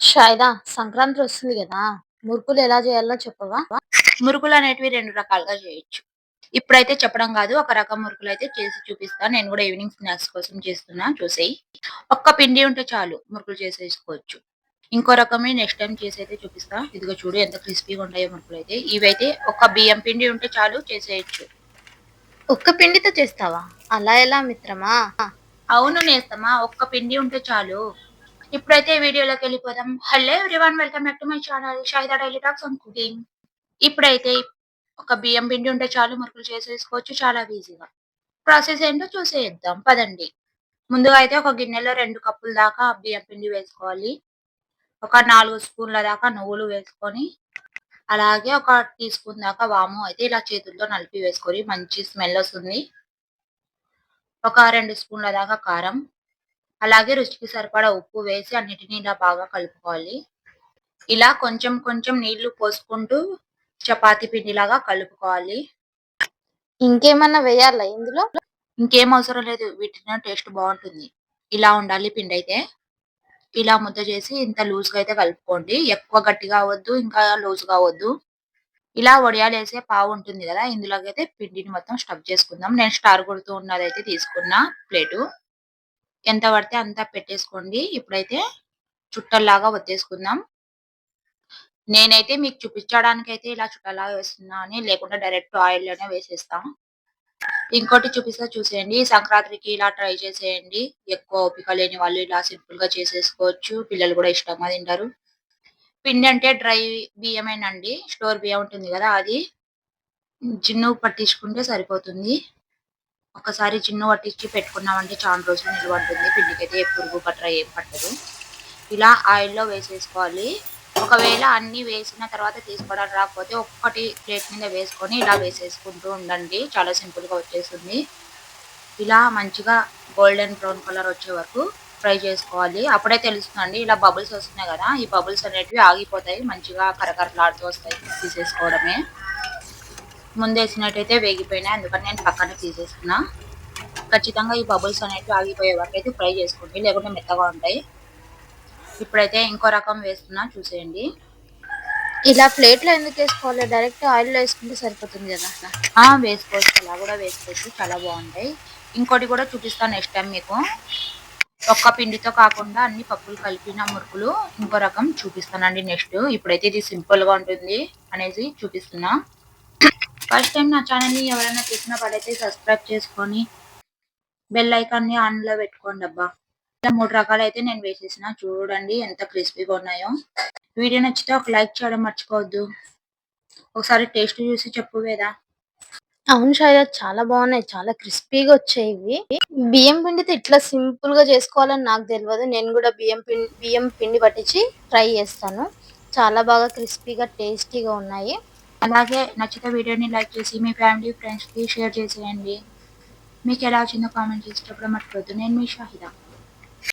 షాయిదా సంక్రాంతి వస్తుంది కదా మురుకులు ఎలా చేయాలో చెప్పవా? మురుకులు అనేటివి రెండు రకాలుగా చేయొచ్చు. ఇప్పుడైతే చెప్పడం కాదు ఒక రకం మురుకులు అయితే చేసి చూపిస్తా. నేను కూడా ఈవినింగ్ స్నాక్స్ కోసం చేస్తున్నా చూసేయి. ఒక్క పిండి ఉంటే చాలు మురుకులు చేసేసుకోవచ్చు. ఇంకో రకమే నెక్స్ట్ టైం చేసి అయితే చూపిస్తా. ఇదిగో చూడు ఎంత క్రిస్పీగా ఉంటాయో మురుకులు అయితే. ఇవైతే ఒక బియ్యం పిండి ఉంటే చాలు చేసేయచ్చు. ఒక్క పిండితో చేస్తావా? అలా ఎలా మిత్రమా? అవును నేస్తమా ఒక్క పిండి ఉంటే చాలు. ఇప్పుడైతే వీడియోలోకి వెళ్ళిపోదాం. Hello everyone welcome back to my channel Shahida daily talks and cooking ఇప్పుడైతే ఒక బియ్యం పిండి ఉంటే చాలు మురుకులు చేసేసుకోవచ్చు చాలా ఈజీగా ప్రాసెస్ ఏంటో చూసేద్దాం. పదండి. ముందుగా అయితే ఒక గిన్నెలో రెండు కప్పుల దాకా బియ్యం పిండి వేసుకోవాలి. ఒక నాలుగు స్పూన్ల దాకా నువ్వులు వేసుకొని అలాగే ఒక టీ స్పూన్ దాకా వాము అయితే ఇలా చేతులతో నలిపి వేసుకొని మంచి స్మెల్ వస్తుంది. ఒక రెండు స్పూన్ల దాకా కారం. అలాగే రుచికి సరిపడా ఉప్పు వేసి అన్నిటిని ఇలా బాగా కలుపుకోవాలి. ఇలా కొంచెం కొంచెం నీళ్ళు పోసుకుంటూ చపాతి పిండిలాగా కలుపుకోవాలి. ఇంకేమన్నా వేయాలా ఇందులో? ఇంకేం అవసరం లేదు వీటిని టేస్ట్ బాగుంటుంది. ఇలా ఉండాలి పిండి అయితే. ఇలా ముద్ద చేసి ఇంత లూజ్గా అయితే కలుపుకోండి. ఎక్కువ గట్టిగా అవ్వద్దు ఇంకా లూజ్గా అవ్వద్దు. ఇలా వడియాలు వేసే పావు ఉంటుంది కదా ఇందులోకైతే పిండిని మొత్తం స్టఫ్ చేసుకుందాం. నేను స్టార్ కొడుతూ ఉన్నది అయితే తీసుకున్న ప్లేటు. ఎంత పడితే అంత పెట్టేసుకోండి. ఇప్పుడైతే చుట్టల్లాగా వత్తేసుకుందాం నేనైతే మీకు చూపించడానికి అయితే ఇలా చుట్టలాగా వేస్తున్నాను అని లేకుండా డైరెక్ట్ ఆయిల్లోనే వేసేస్తాం. ఇంకోటి చూపిస్తా చూసేయండి. సంక్రాంతికి ఇలా ట్రై చేసేయండి. ఎక్కువ ఓపిక లేని వాళ్ళు ఇలా సింపుల్గా చేసేసుకోవచ్చు. పిల్లలు కూడా ఇష్టంగా తింటారు. పిండి అంటే డ్రై బియ్యమేనండి స్టోర్ బియ్యం ఉంటుంది కదా అది. జిన్ను పట్టించుకుంటే సరిపోతుంది. ఒకసారి చిన్న పట్టించి పెట్టుకున్నామంటే చాలా రోజులు నిల్వ ఉంటుంది పిండికి అయితే పురుగు పట్ర ఏం పట్టదు. ఇలా ఆయిల్లో వేసేసుకోవాలి. ఒకవేళ అన్నీ వేసిన తర్వాత తీసుకోవడానికి రాకపోతే ఒక్కటి ప్లేట్ మీద వేసుకొని ఇలా వేసేసుకుంటూ ఉండండి. చాలా సింపుల్గా వచ్చేస్తుంది. ఇలా మంచిగా గోల్డెన్ బ్రౌన్ కలర్ వచ్చే వరకు ఫ్రై చేసుకోవాలి. అప్పుడే తెలుస్తుందండి ఇలా బబుల్స్ వస్తున్నాయి కదా ఈ బబుల్స్ అనేటివి ఆగిపోతాయి. మంచిగా కరకరలాడుతూ వస్తాయి తీసేసుకోవడమే. ముందేసినట్టయితే వేగిపోయినాయి. అందుకని నేను పక్కన తీసేసుకున్నా. ఖచ్చితంగా ఈ బబుల్స్ అనేటివి ఆగిపోయే వరకు అయితే ఫ్రై చేసుకోండి. లేకుంటే మెత్తగా ఉంటాయి. ఇప్పుడైతే ఇంకో రకం వేస్తున్నా. చూసేయండి. ఇలా ప్లేట్లో ఎందుకు వేసుకోవాలి? డైరెక్ట్ ఆయిల్లో వేసుకుంటే సరిపోతుంది కదా వేసుకోవచ్చు. అలా కూడా వేసుకోవచ్చు. చాలా బాగుంటాయి. ఇంకోటి కూడా చూపిస్తాను నెక్స్ట్ టైం మీకు. ఒక్క పిండితో కాకుండా అన్ని పప్పులు కలిపిన మురుకులు ఇంకో రకం చూపిస్తానండి నెక్స్ట్. ఇప్పుడైతే ఇది సింపుల్గా ఉంటుంది అనేసి చూపిస్తున్నా. ఫస్ట్ టైం నా ఛానల్ని ఎవరైనా చూసినప్పుడైతే పడైతే సబ్స్క్రైబ్ చేసుకొని బెల్ ఐకాన్ని ఆన్లో పెట్టుకోండి అబ్బా. ఇలా మూడు రకాలు అయితే నేను వేసేసిన. చూడండి ఎంత క్రిస్పీగా ఉన్నాయో. వీడియో నచ్చితే ఒక లైక్ చేయడం మర్చిపోవద్దు. ఒకసారి టేస్ట్ చూసి చెప్పు వేదా. అవును షాయిదా చాలా బాగున్నాయి. చాలా క్రిస్పీగా వచ్చాయి ఇవి. బియ్యం పిండితో ఇట్లా సింపుల్గా చేసుకోవాలని నాకు తెలియదు. నేను కూడా బియ్యం పిండి బియ్యం పిండి పట్టించి ట్రై చేస్తాను. చాలా బాగా క్రిస్పీగా టేస్టీగా ఉన్నాయి. అలాగే నచ్చితే వీడియోని లైక్ చేసి మీ ఫ్యామిలీ ఫ్రెండ్స్కి షేర్ చేసేయండి. మీకు ఎలా వచ్చిందో కామెంట్ చేసేటప్పుడు మర్చిపోద్దు నేను మీ షాహిదా.